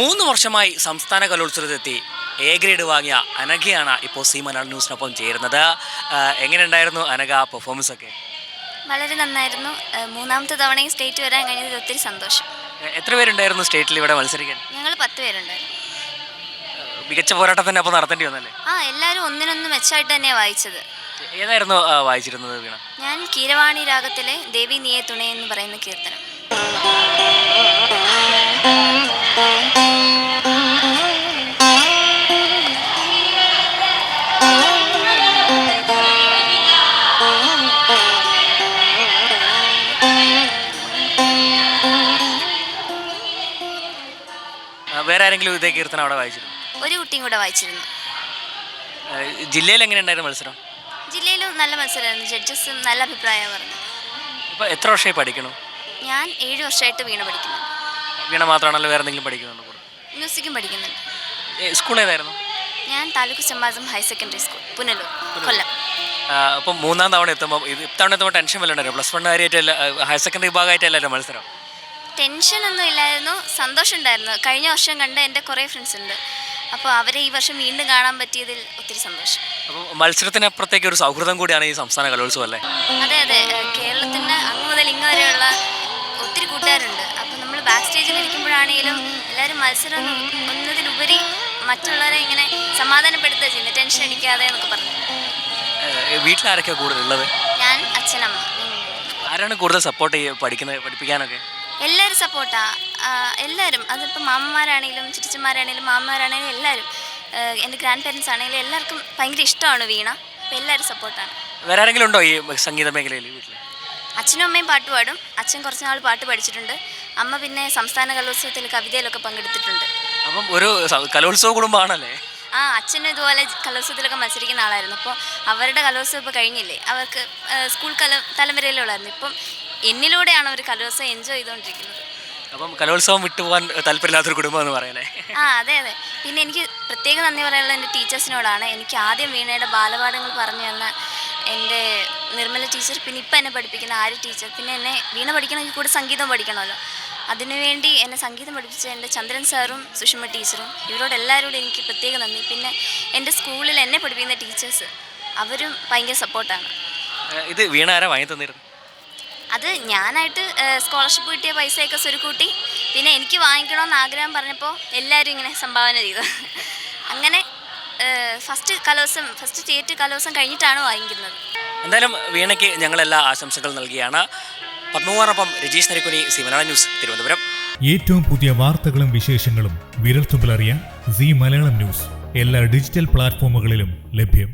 മൂന്ന് വർഷമായി സംസ്ഥാന കലോത്സവത്തിലെത്തി. എ ഗ്രേഡ് വാങ്ങിയ അനഘയാണ് ഇപ്പോൾ സി മലയാളം ന്യൂസിനൊപ്പം ചേരുന്നത്. എങ്ങനെ എങ്ങനെയുണ്ടായിരുന്നു അനഘ ആ പെർഫോമൻസ് ഒക്കെ വളരെ നന്നായിരുന്നു. മൂന്നാമത്തെ തവണയും സ്റ്റേറ്റ് വരാൻ കഴിഞ്ഞത് ഒത്തിരി സന്തോഷം. എത്ര പേരുണ്ടായിരുന്നു സ്റ്റേറ്റിൽ ഇവിടെ മത്സരിക്കാൻ? ഞങ്ങൾ പത്ത് പേരുണ്ടായിരുന്നു. മികച്ച പോരാട്ടം തന്നെ അപ്പോൾ നടത്തേണ്ടി വന്നല്ലേ? ആ എല്ലാവരും ഒന്നിനൊന്ന് മെച്ചമായിട്ട് തന്നെയാണ് വായിച്ചത്. ഏതായിരുന്നു വായിച്ചിരുന്നത് വീണ? ഞാൻ കീരവാണി രാഗത്തിലെ ദേവി നീയെ തുണേ എന്ന് പറയുന്ന കീർത്തനം. വേറെ ആരെങ്കിലും ഇതേ കീർത്തനം അവിടെ വായിച്ചിരുന്നു? ഒരു കുട്ടിയും കൂടെ വായിച്ചിരുന്നു. ജില്ലയിൽ എങ്ങനെയുണ്ടായിരുന്നു മത്സരം? ജില്ലയിലും നല്ല മത്സരമായിരുന്നു. ജഡ്ജസും നല്ല അഭിപ്രായം പറഞ്ഞു. ഇപ്പോൾ എത്ര വർഷമായി പഠിക്കണു? ഞാൻ ഏഴ് വർഷമായിട്ട് വീണ പഠിക്കുന്നു വീണ മാത്രമാണല്ലോ വേറെ എന്തെങ്കിലും പഠിക്കുന്നുണ്ടോ കൂടെ? മ്യൂസിക്കും പഠിക്കുന്നുണ്ട്. ഏ, സ്കൂൾ ഏതായിരുന്നു? ഞാൻ taluk Chemmasam higher secondary school Punalur Kollam. ആ, അപ്പം മൂന്നാം തവണ എത്തുമ്പോൾ ഇത് ഇത്തവണ എത്തുമ്പോൾ ടെൻഷൻ വല്ലതുണ്ടായിരുന്നു പ്ലസ് വൺ കാര്യമായിട്ടല്ല ഹയർ സെക്കൻഡറി വിഭാഗമായിട്ടല്ലല്ലോ മത്സരം? ടെൻഷനൊന്നും ഇല്ലായിരുന്നു. സന്തോഷം സന്തോഷമുണ്ടായിരുന്നു. കഴിഞ്ഞ വർഷം കണ്ട എന്റെ കുറേ ഫ്രണ്ട്സ് ഉണ്ട്. അപ്പോൾ അവരെ ഈ വർഷം വീണ്ടും കാണാൻ പറ്റിയതിൽ ഒത്തിരി സന്തോഷം. അപ്പോൾ മത്സരത്തിനപ്പുറത്തേക്ക് ഒരു സൗഹൃദം കൂടിയാണ് ഈ സംസ്ഥാന കലോത്സവം അല്ലേ? അതെ അതെ. കേരളത്തിന് അങ്ങ് മുതൽ ഇങ്ങ് വരെയുള്ള ഒത്തിരി കൂട്ടുകാരുണ്ട്. അപ്പോൾ നമ്മൾ ബാക്ക് സ്റ്റേജിൽ ഇരിക്കുമ്പോഴാണെങ്കിലും എല്ലാവരും മത്സരം ഒന്നതിലുപരി മറ്റുള്ളവരെ ഇങ്ങനെ സമാധാനപ്പെടുത്തുക ചെയ്യുന്നത് ടെൻഷൻ അടിക്കാതെ എന്നൊക്കെ പറഞ്ഞു. വീട്ടിലാരൊക്കെ വീട്ടിലാരൊക്കെയാണ് കൂടുതൽ ഞാൻ അച്ഛനമ്മ. ആരാണ് കൂടുതൽ സപ്പോർട്ട് ചെയ്യുക പഠിക്കുന്നത് പഠിപ്പിക്കാനൊക്കെ? എല്ലാവരും സപ്പോർട്ടാണ് എല്ലാവരും അതിപ്പോൾ മാമന്മാരാണെങ്കിലും ചിറ്റച്ചന്മാരാണെങ്കിലും മാമന്മാരാണെങ്കിലും എല്ലാവരും എന്റെ ഗ്രാൻഡ് പേരൻസ് ആണെങ്കിലും എല്ലാവർക്കും ഭയങ്കര ഇഷ്ടമാണ് വീണ. അപ്പോൾ എല്ലാവരും സപ്പോർട്ടാണ് വേറെ ആരെങ്കിലും ഉണ്ടോ ഈ സംഗീത മേഖലയിൽ വീട്ടിൽ അച്ഛനും അമ്മയും പാട്ട് പാടും. അച്ഛൻ കുറച്ച് നാൾ പാട്ട് പഠിച്ചിട്ടുണ്ട്. അമ്മ പിന്നെ സംസ്ഥാന കലോത്സവത്തിൽ കവിതയിലൊക്കെ പങ്കെടുത്തിട്ടുണ്ട്. അപ്പം ഒരു കലോത്സവ കുടുംബമാണല്ലേ? ആ അച്ഛനും ഇതുപോലെ കലോത്സവത്തിലൊക്കെ മത്സരിക്കുന്ന ആളായിരുന്നു. അപ്പോൾ അവരുടെ കലോത്സവം ഇപ്പോൾ കഴിഞ്ഞില്ലേ? അവർക്ക് സ്കൂൾ കല തലമുറയിലുള്ളായിരുന്നു. ഇപ്പം എന്നിലൂടെയാണ് അവർ കലോത്സവം എൻജോയ് ചെയ്തുകൊണ്ടിരിക്കുന്നത്. അപ്പം കലോത്സവം വിട്ടുപോകാൻ താല്പര്യമില്ലാത്തൊരു കുടുംബം എന്ന് പറയുന്നത് ആ അതെ അതെ. പിന്നെ എനിക്ക് പ്രത്യേക നന്ദി പറയാനുള്ള എന്റെ ടീച്ചേഴ്സിനോടാണ്. എനിക്ക് ആദ്യം വീണയുടെ ബാലപാഠങ്ങൾ പറഞ്ഞു തന്ന എന്റെ നിർമ്മല ടീച്ചർ പിന്നെ ഇപ്പം എന്നെ പഠിപ്പിക്കുന്ന ആര്യ ടീച്ചർ പിന്നെ എന്നെ വീണ പഠിക്കണമെങ്കിൽ കൂടെ സംഗീതം പഠിക്കണമല്ലോ. അതിനുവേണ്ടി എന്നെ സംഗീതം പഠിപ്പിച്ച എന്റെ ചന്ദ്രൻ സാറും സുഷമ ടീച്ചറും ഇവരോട് എല്ലാവരോടും എനിക്ക് പ്രത്യേക നന്ദി. പിന്നെ എന്റെ സ്കൂളിൽ എന്നെ പഠിപ്പിക്കുന്ന ടീച്ചേഴ്സ് അവരും ഭയങ്കര സപ്പോർട്ടാണ് ഇത് വീണ ആരാ വാങ്ങി തന്നിരുന്നു അത് ഞാനായിട്ട് സ്കോളർഷിപ്പ് കിട്ടിയ പൈസയൊക്കെ സ്വരുക്കൂട്ടി. പിന്നെ എനിക്ക് വാങ്ങിക്കണമെന്ന് ആഗ്രഹം പറഞ്ഞപ്പോൾ എല്ലാവരും ഇങ്ങനെ സംഭാവന ചെയ്തു. അങ്ങനെ ഫസ്റ്റ് കലോത്സവം ഫസ്റ്റ് തിയേറ്റർ കലോത്സവം കഴിഞ്ഞിട്ടാണ് വാങ്ങിക്കുന്നത്. എന്തായാലും വീണയ്ക്ക് ഞങ്ങളെല്ലാ ആശംസകൾ നൽകിയാണ്. പത്മകുമാറിനൊപ്പം രജീഷ് നരിക്കുനി സി മലയാളം ന്യൂസ് തിരുവനന്തപുരം. ഏറ്റവും പുതിയ വാർത്തകളും വിശേഷങ്ങളും വിരൽത്തുമ്പിലറിയാൻ സി മലയാളം ന്യൂസ്. എല്ലാ ഡിജിറ്റൽ പ്ലാറ്റ്ഫോമുകളിലും ലഭ്യം.